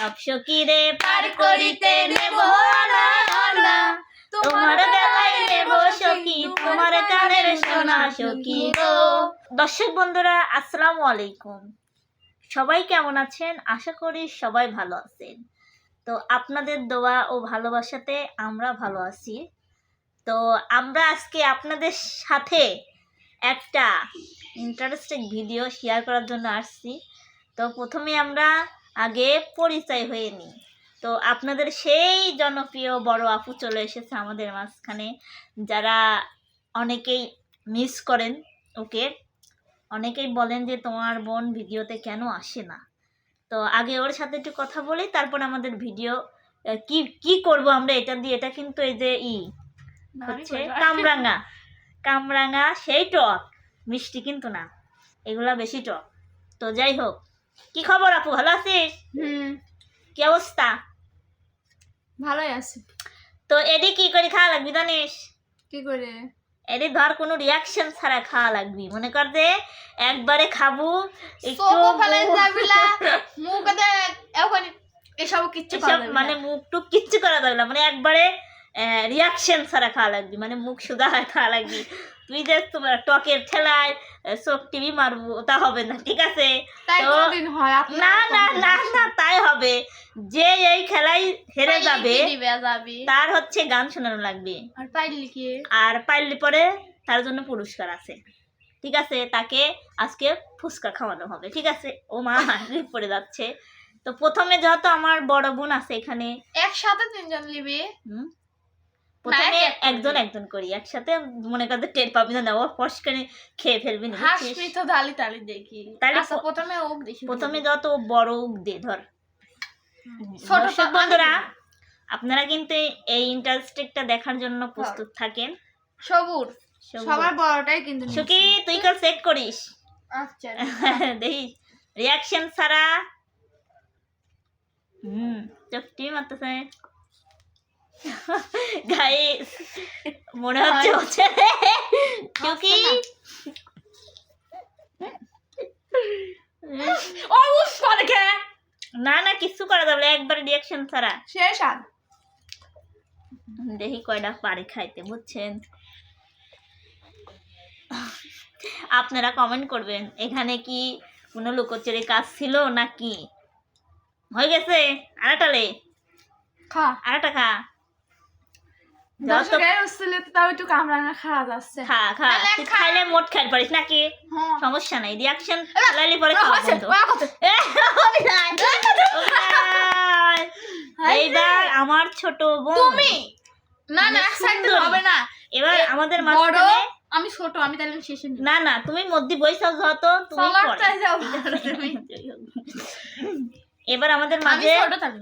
সব পার করিতে নেব তোমার বেলায় নেব সখী তোমার কানের সোনা সখী গো। দর্শক বন্ধুরা আসসালামু আলাইকুম। সবাই কেমন আছেন? আশা করি সবাই ভালো আছেন। তো আপনাদের দোয়া ও ভালোবাসাতে আমরা ভালো আছি। তো আমরা আজকে আপনাদের সাথে একটা ইন্টারেস্টিং ভিডিও শেয়ার করার জন্য আসছি। তো প্রথমে আমরা আগে পরিচয় হয়ে নিই তো আপনাদের সেই জনপ্রিয় বড় আপু চলে এসেছে আমাদের মাঝখানে যারা অনেকেই মিস করেন ওকে? অনেকেই বলেন যে তোমার বোন ভিডিওতে কেন আসে না? তো আগে ওর সাথে একটু কথা বলি তারপর আমাদের ভিডিও কি কি করব আমরা এটা দিয়ে? এটা কিন্তু এই যে ই হচ্ছে কামরাঙা। কামরাঙা সেই টক মিষ্টি কিন্তু না এগুলা বেশি টক। তো যাই হোক কি খবর আপু ভালো আছিস? হুম। কি অবস্থা? ভালোই আছে। তো এডি কি করে খাওয়া লাগবি জানিস? কি করে? এডি ধর কোনো রিয়াকশন ছাড়া খাওয়া লাগবি। মনে কর যে একবারে খাব একটু ফেলে যাবিলা মুখে এখন এসব কিচ্ছু মানে মুখ টুক কিচ্ছু করা যাবে না। মানে একবারে রিয়াকশন ছাড়া খাওয়া লাগবি মানে মুখ সুদা হয় খাওয়া লাগবি। তুই যে তোমার টকের ঠেলায় চোখ টিভি মারবো ওটা হবে না ঠিক আছে? তো- না না না না তাই হবে। যে এই খেলায় হেরে যাবে তার হচ্ছে গান শোনানো লাগবে। আর পাইলি পরে তার জন্য পুরস্কার আছে। ঠিক আছে? তাকে আজকে ফুচকা খাওয়ানো হবে ঠিক আছে? ও মা পড়ে যাচ্ছে। তো প্রথমে যেহেতু আমার বড় বোন আছে এখানে। একসাথে তিনজন নিবি। হুম, প্রথমে একজন একজন করি একসাথে মনে করতে টের পাবি না ও ফস করে খেয়ে ফেলবি না হাসবি তো টালি দেখি। তালি আচ্ছা প্রথমে দেখি। প্রথমে যত বড় উক দে ধর। দর্শক বন্ধুরা আপনারা কিন্তু এই ইন্টারেস্টিংটা দেখার জন্য প্রস্তুত থাকেন। সবুর। সবার। বড়টাই কিন্তু। সুকি তুই কাল চেক করিস। আচ্ছা দেখি রিয়াকশন ছাড়া। হুম চোখটি মারতেছে। মনে হচ্ছে ও উফ করে কে না না কিছু করা যাবে না, একবারে রিয়াকশন ছাড়া। শেষ আর। দেখি কয়টা পারে খাইতে বুঝছেন? আপনারা কমেন্ট করবেন এখানে কি কোনো লুকোচুরি কাজ ছিল নাকি? হয়ে গেছে আরেকটালে খা। আরেকটা খা তো তাও একটু কামরাঙা খাওয়া যাচ্ছে খা খা তাহলে তুই খা। খাইলে মোট খাই পারিস নাকি? হ্যাঁ। সমস্যা নাই রিয়াকশন পরে। এইবার আমার ছোট বোন। তুমি? না না এক হবে না। এবার আমাদের মাঝখানে আমি ছোট আমি তাহলে শেষে না না তুমি মধ্যে বৈশাখ যত তুমি এবার আমাদের মাঝে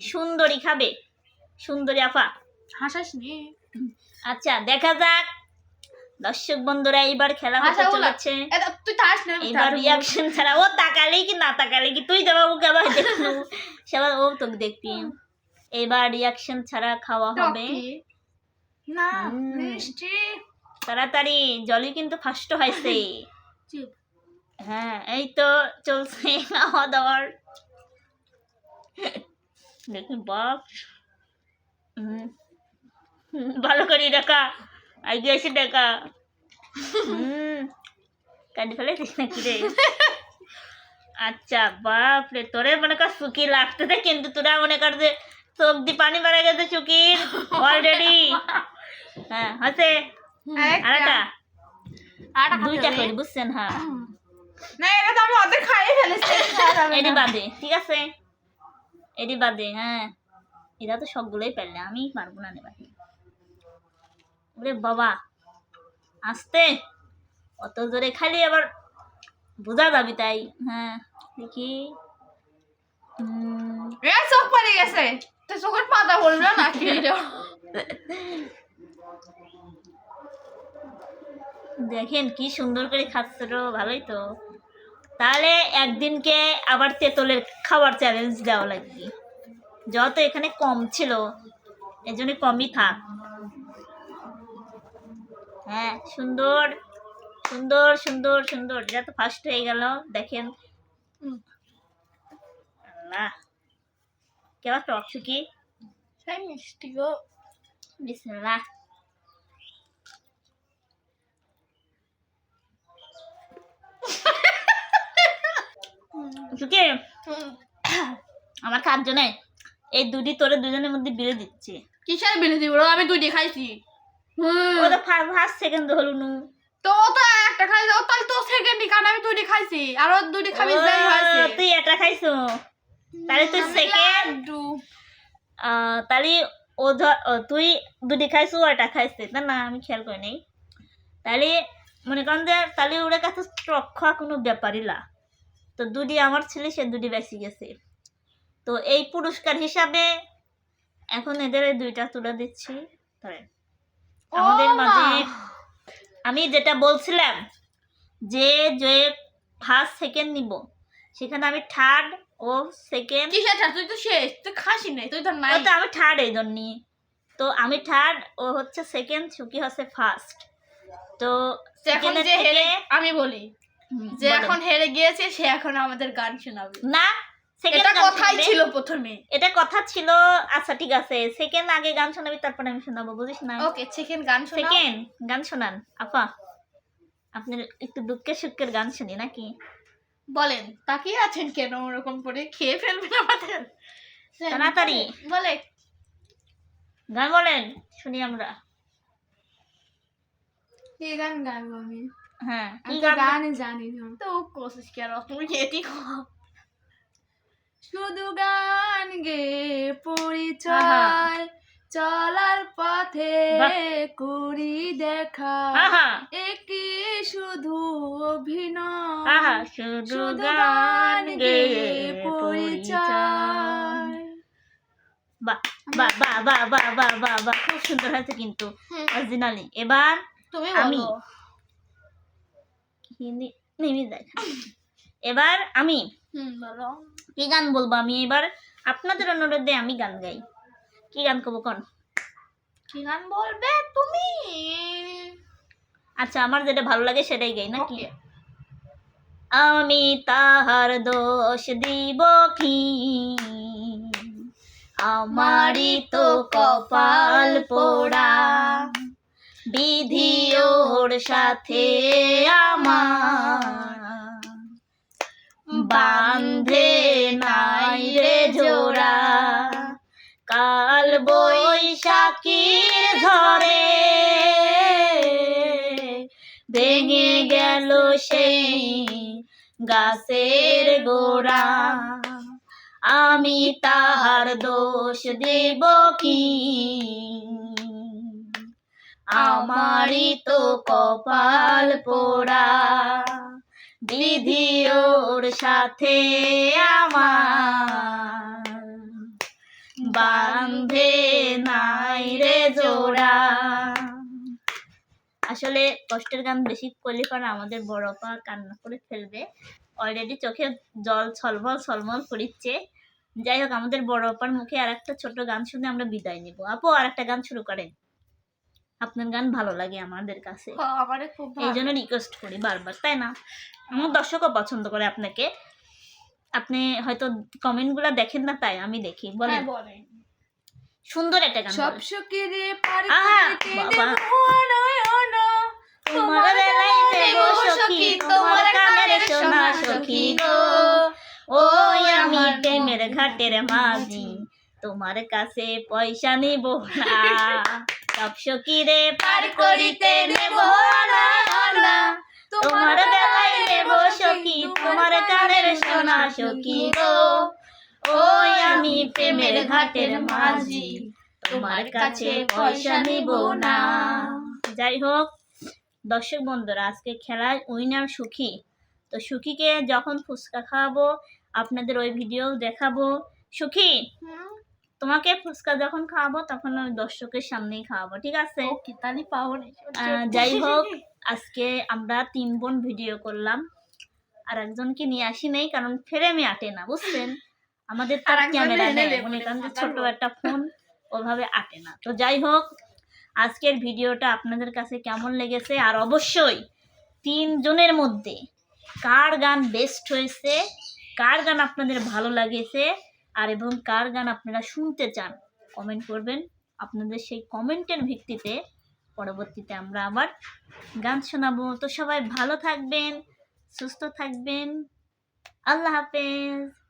সুন্দরী খাবে। সুন্দরী আপা। হাসাস নি। আচ্ছা দেখা যাক। দর্শক বন্ধুরা এইবার খেলা হতে চলেছে। তুই তাস না এবার রিয়াকশন ছাড়া ও তাকালেই কি না তাকালে কি? তুই যাবা ওকে আবার দেখব সেবার ও তোকে দেখবি। এবার রিয়াকশন ছাড়া খাওয়া হবে। না মিষ্টি। তাড়াতাড়ি জলি কিন্তু ফার্স্ট হয়েছে। হ্যাঁ এই তো চলছে খাওয়া দাওয়ার। দেখুন বাপ হুম। ভালো করে দেখা আগে এসে দেখা। হুম। কাটি ফেলেছিস নাকি রে? আচ্ছা বাপ রে তোরে মনে কর সুকি লাগতেছে কিন্তু তোরা মনে কর যে চোখ দিয়ে পানি বেড়ে গেছে চুকির অলরেডি হ্যাঁ একটা। আরেকটা। দুইটা। করে বুঝছেন হ্যাঁ। না এটা তো আমি অর্ধেক খাইয়ে ফেলেছি। যাবে বাদে ঠিক আছে? এডি বাদে হ্যাঁ। এরা তো সবগুলোই পারলে আমি পারব না নেবার ওরে বাবা আসতে। অত জোরে খালি আবার বোঝা যাবি তাই। হ্যাঁ দেখি। চোখ পড়ে গেছে। তো চোখের পাতা না কি দেখেন কি সুন্দর করে খাচ্ছে তো ভালোই তো। তাহলে একদিনকে আবার তেঁতুলের খাবার চ্যালেঞ্জ দেওয়া লাগবে। যত এখানে কম ছিল এই জন্য কমই থাক। হ্যাঁ সুন্দর সুন্দর সুন্দর সুন্দর। এটা তো ফার্স্ট হয়ে গেল দেখেন। আল্লাহ। কেমন টক সুখী মিষ্টি গো। বিসমিল্লাহ। আমার খার জন্য এই দুটি তোরে দুজনের মধ্যে বিরে দিচ্ছে। কিসের বিলে দিব আমি দুটি খাইছি। ও তো ফার্স্ট সেকেন্ড হলো নু। তো ও তো একটা খাইছে ও তাহলে তো সেকেন্ডই কারণ আমি দুইটি খাইছি। আর ও দুইটি খাবি যাই হয়েছে। তুই এটা খাইছো? তাহলে তুই সেকেন্ড তাহলে ও ধর তুই দুটি খাইছো ও এটা খাইছে। না না আমি খেয়াল করি নাই। তাহলে মনে করেন যে তাহলে ওরা কাছে টক খাওয়া কোনো ব্যাপারই না। তো দুটি আমার ছেলে সে দুটি বেশি গেছে। তো এই পুরস্কার হিসাবে এখন এদের দুইটা তুলে দিচ্ছি। ধরেন। আমাদের মাঝে আমি যেটা বলছিলাম যে যে ফার্স্ট সেকেন্ড নিব সেখানে আমি থার্ড ও সেকেন্ড কিসের ঠাট? তুই তো শেষ তুই খাসি নাই তুই তো নাই। তো আমি থার্ড এই জন্যই তো আমি থার্ড ও হচ্ছে সেকেন্ড সুকি হচ্ছে ফার্স্ট তো এখন যে হেরে আমি বলি যে এখন হেরে গিয়েছে সে এখন আমাদের গান শোনাবে। না এটা কথাই ছিল প্রথমে। এটা কথা ছিল আচ্ছা ঠিক আছে। সেকেন্ড আগে গান শোনাবি তারপরে আমি শোনাবো বুঝিস না? ওকে সেকেন্ড গান শোনাও। সেকেন্ড গান শোনান আপা আপনার একটু দুঃখের সুখের গান শুনি নাকি? বলেন তাকিয়ে আছেন কেন ওরকম করে? খেয়ে ফেলবেন আমাদের। তাড়াতাড়ি। বলে গান বলেন শুনি আমরা। কি গান গাইবো আমি? হ্যাঁ গান জানি তো কোশিশ করো তুমি এটি খাও শুধু গান গে পরিচয় চলার পথে। করি দেখা। একই শুধু অভিনয় শুধু গান গে পরিচয়। বাহ বাহ বাহ বাহ বাহ বাহ খুব সুন্দর হয়েছে কিন্তু অরিজিনালি এবার তুমি আমি। বলো হিন্দি নেমে দেখ এবার আমি কি গান বলব আমি? এবার আপনাদের অনুরোধে আমি গান গাই। কি গান করব কোন? কি গান বলবে তুমি? আচ্ছা আমার যেটা ভালো লাগে সেটাই গাই নাকি. আমি তাহার দোষ দিব কি? আমারই তো কপাল পোড়া। বিধি ওর সাথে আমার। বৈশাখীর ঝড়ে ভেঙে গেল সেই গাছের গোড়া। আমি তাহার দোষ দেব কি? আমারই তো কপাল পোড়া। বিধি ওর সাথে আমার বান্ধে নাই রে জোড়া। আসলে কষ্টের গান বেশি করলে পরে আমাদের বড় পা কান্না করে ফেলবে। অলরেডি চোখে জল ছলমল ছলমল করিচ্ছে। যাই হোক আমাদের বড় অপার মুখে আর একটা ছোট গান শুনে আমরা বিদায় নিব। আপু আর একটা গান শুরু করেন। আপনার গান ভালো লাগে আমাদের কাছে। এই জন্য রিকোয়েস্ট করি বারবার তাই না? আমার দর্শকও পছন্দ করে আপনাকে। আপনি হয়তো কমেন্টগুলো দেখেন না তাই আমি দেখি বলেন। হ্যাঁ, সুন্দর একটা গান সব বলেন। সুখেরে পার। তোমার সখী তোমার কানের সোনা সখী গো। ওই আমি প্রেমের ঘাটের মাঝি। তোমার কাছে পয়সা নিব না। সব সখী রে পার করিতে নেব না। তোমার বেলায় নেব সখী তোমার কানের সোনা সখী গো। ওই আমি প্রেমের ঘাটের মাঝি। তোমার কাছে পয়সা নিব না। যাই হোক দর্শক বন্ধুরা আজকে খেলায় উইনার সুখী। তো সুখীকে যখন ফুচকা খাওয়াবো আপনাদের ওই ভিডিও দেখাবো। সুখী হুম, তোমাকে ফুচকা যখন খাওয়াবো তখন ওই দর্শকের সামনেই খাওয়াবো ঠিক আছে? যাই হোক আজকে আমরা তিন বোন ভিডিও করলাম। আর একজনকে নিয়ে আসি নেই কারণ ফ্রেমে আটে না বুঝছেন? আমাদের তো আর একজন ক্যামেরা নেই নেবে, মনে করেন যে ছোট একটা ফোন ওভাবে আটে না। তো যাই হোক আজকের ভিডিওটা আপনাদের কাছে কেমন লেগেছে? আর অবশ্যই তিনজনের মধ্যে কার গান বেস্ট হয়েছে কার গান আপনাদের ভালো লাগেছে আর এবং কার গান আপনারা শুনতে চান কমেন্ট করবেন। আপনাদের সেই কমেন্টের ভিত্তিতে পরবর্তীতে আমরা আবার গান শোনাবো। তো সবাই ভালো থাকবেন সুস্থ থাকবেন। আল্লাহ হাফেজ।